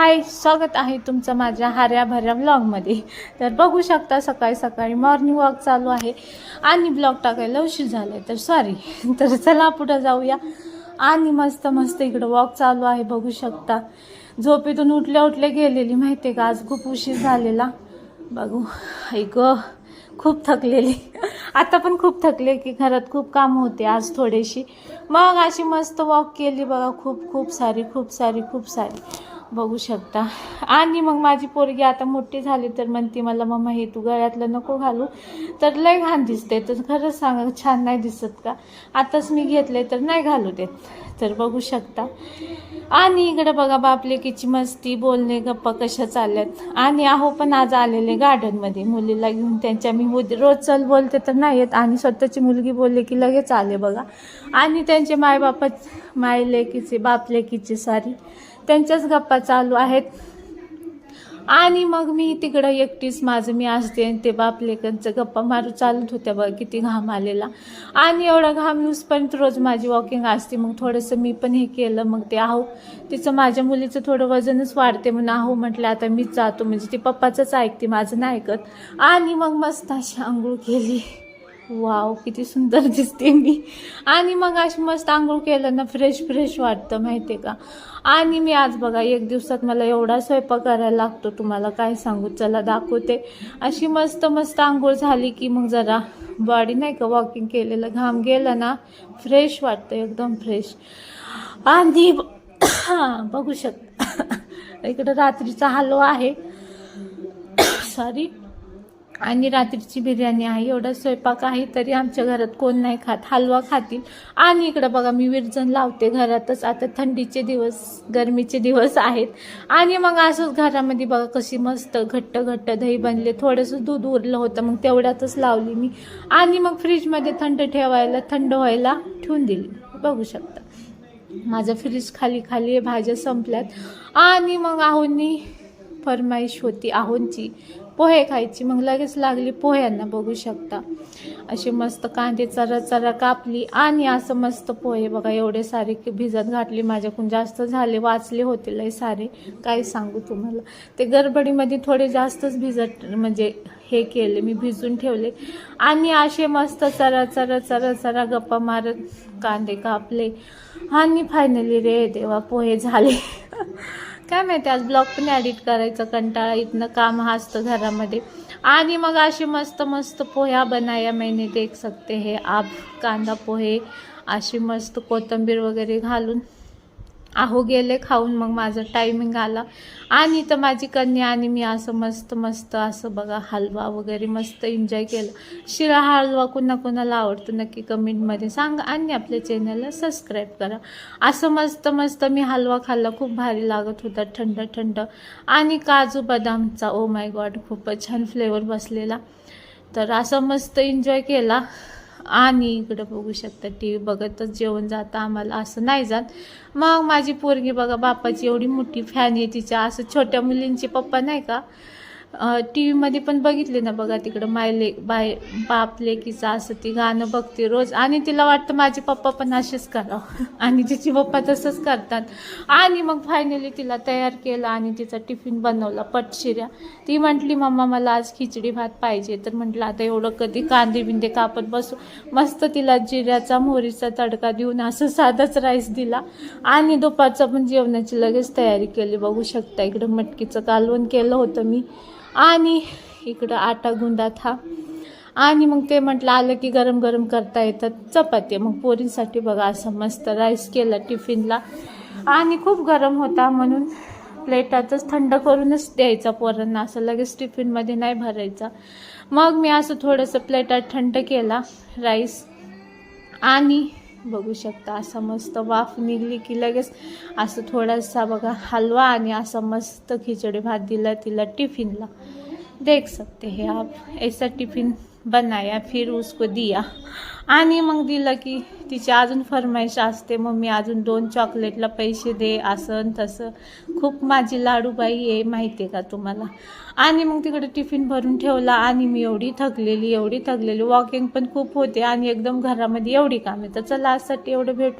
हाय स्वागत आहे तुमचं माझ्या हाऱ्या भऱ्या ब्लॉगमध्ये तर बघू शकता सकाळी सकाळी मॉर्निंग वॉक चालू आहे. आणि ब्लॉग टाकायला उशीर झाला आहे तर सॉरी तर चला पुढं जाऊया. आणि मस्त मस्त इकडं वॉक चालू आहे बघू शकता. झोपेतून उठल्या उठल्या गेलेली माहिती आहे का? आज खूप उशीर झालेला. बघू. ऐक खूप थकलेली. आता पण खूप थकले की घरात खूप काम होते आज थोडीशी. मग अशी मस्त वॉक केली बघा. खूप खूप सारी खूप सारी खूप सारी. बघू शकता. आणि मग माझी पोरगी आता मोठी झाली तर म्हणते मला मम्मा हे तू गळ्यातलं नको घालू. तर लय घाण दिसते तर खरंच सांगा छान नाही दिसत का? आताच मी घेतले तर नाही घालू देत. तर बघू शकता. आणि इकडं बघा बापलेकीची मस्ती बोलणे गप्पा कशा चालल्यात. आणि अहो पण आज आलेले गार्डनमध्ये. मुलीला घेऊन त्यांच्या मी रोज चल बोलते तर नाही येत. आणि स्वतःची मुलगी बोलले की लगेच आले बघा. आणि त्यांचे मायबापच मायलेकीचे बापलेकीचे सारी. त्यांच्याच गप्पा चालू आहेत. आणि मग मी तिकडं एकटीच माझं मी असते आणि ते बापलेकांचं गप्पा मारू चालत होत्या बघ किती घाम आलेला. आणि एवढा घाम येऊसपर्यंत रोज माझी वॉकिंग असते. मग थोडंसं मी पण हे केलं मग ते आहो तिचं माझ्या मुलीचं थोडं वजनच वाढते म्हणून आहो म्हटलं आता मीच जातो. म्हणजे ती पप्पाचंच ऐकते माझं नाही ऐकत. आणि मग मस्त अशी आंघोळ केली. वाव किती सुंदर दिसते मी. आणि मग अशी मस्त आंघोळ केलं ना फ्रेश फ्रेश वाटतं माहिती आहे का? आणि मी आज बघा एक दिवसात मला एवढा स्वयंपाक करायला लागतो तुम्हाला काय सांगू? चला दाखवते. अशी मस्त मस्त आंघोळ झाली की मग जरा बॉडी नाही का वॉकिंग केलेलं घाम गेलं ना फ्रेश वाटतं एकदम फ्रेश आणि बघू शकता इकडं रात्रीचा हलवा आहे. सॉरी आणि रात्रीची बिर्याणी आहे एवढा स्वयंपाक आहे तरी आमच्या घरात कोण नाही खात. हलवा खातील. आणि इकडं बघा मी विरजण लावते घरातच. आता थंडीचे दिवस गरमीचे दिवस आहेत. आणि मग असंच घरामध्ये बघा कशी मस्त घट्ट घट्ट दही बनले. थोडंसं दूध उरलं होतं मग तेवढ्यातच लावली मी. आणि मग फ्रीजमध्ये थंड ठेवायला थंड व्हायला ठेवून दिली. बघू शकता. माझं फ्रीज खाली खाली आहे भाज्या संपल्यात. आणि मग आहोंनी फरमाईश होती आहोंची पोहे खायची. मग लगेच लागली पोह्यांना बघू शकता. असे मस्त कांदे चरा चरा कापली आणि असं मस्त पोहे बघा एवढे सारे की भिजत घातली. माझ्याकडून जास्त झाले वाचले होते लय सारे. काय सांगू तुम्हाला? ते गडबडीमध्ये थोडे जास्तच भिजत म्हणजे हे केले मी भिजून ठेवले. आणि असे मस्त चरा चरा चरा चरा गप्पा मारत कांदे कापले. आणि फायनली रे देवा पोहे झाले. काय माहिती आज ब्लॉग पण ॲडिट करायचं कंटाळा इथनं काम हा असतं घरामध्ये. आणि मग असे मस्त मस्त पोह्या बनाया मैंने देख सकते हे आप कांदा पोहे अशी मस्त कोथिंबीर वगैरे घालून. आहो गेले खाऊन मग माझं टायमिंग आला. आणि तर माझी कन्या आणि मी असं मस्त मस्त असं बघा हलवा वगैरे मस्त एन्जॉय केलं. शिरा हलवा कुणा कुणाला आवडतो नक्की कमेंटमध्ये सांगा आणि आपल्या चॅनलला सबस्क्राईब करा. असं मस्त मस्त मी हलवा खाल्ला खूप भारी लागत होता थंड थंड. आणि काजू बदामचा ओ माय गॉड खूपच छान फ्लेवर बसलेला. तर असं मस्त एन्जॉय केला. आणि इकडं बघू शकता टी व्ही बघतच जेवण जातं आम्हाला. असं नाही जात. मग माझी पोरगी बघा बापाची एवढी मोठी फॅन आहे तिच्या असं छोट्या मुलींचे पप्पा नाही का? टी व्हीमध्ये पण बघितले ना बघा तिकडं मायले बाय बाप लेकीचं असं ती गाणं बघते रोज. आणि तिला वाटतं माझे पप्पा पण असेच करावं. आणि तिचे पप्पा तसंच करतात. आणि मग फायनली तिला तयार केलं आणि तिचा टिफिन बनवला पटशिऱ्या. ती म्हटली मम्मा मला आज खिचडी भात पाहिजे. तर म्हटलं आता एवढं कधी कांदे बिंदे कापत बसू? मस्त तिला जिऱ्याचा मोहरीचा तडका देऊन असं साधाच राईस दिला. आणि दुपारचं पण जेवणाची लगेच तयारी केली. बघू शकता इकडं मटकीचं कालवण केलं होतं मी. आणि इकडं आटा गुंदात हा आणि मग ते म्हटलं आलं की गरम गरम करता येतात चपाती मग पोरींसाठी बघा असं मस्त राईस केला टिफिनला. आणि खूप गरम होता म्हणून प्लेटातच थंड करूनच द्यायचा पोरांना. असं लगेच टिफिनमध्ये नाही भरायचा. मग मी असं थोडंसं प्लेटात थंड केला राईस आणि बघू शकता. असं मस्त वाफ निघली की लगेच असं थोडासा बघा हलवा आणि असं मस्त खिचडी भात दिला तिला टिफिनला. देख सकते हे आप ऐसा टिफिन बनाया फिर उसको दिया। आणि मग दिलं की तिची अजून फरमाईश असते मग मी अजून दोन चॉकलेटला पैसे दे असं तसं. खूप माझी लाडूबाई आहे माहिती आहे का तुम्हाला? आणि मग तिकडे टिफिन भरून ठेवला आणि मी एवढी थकलेली एवढी थकलेली. वॉकिंग पण खूप होते आणि एकदम घरामध्ये एवढी कामे. तर चला आजसाठी एवढं भेटू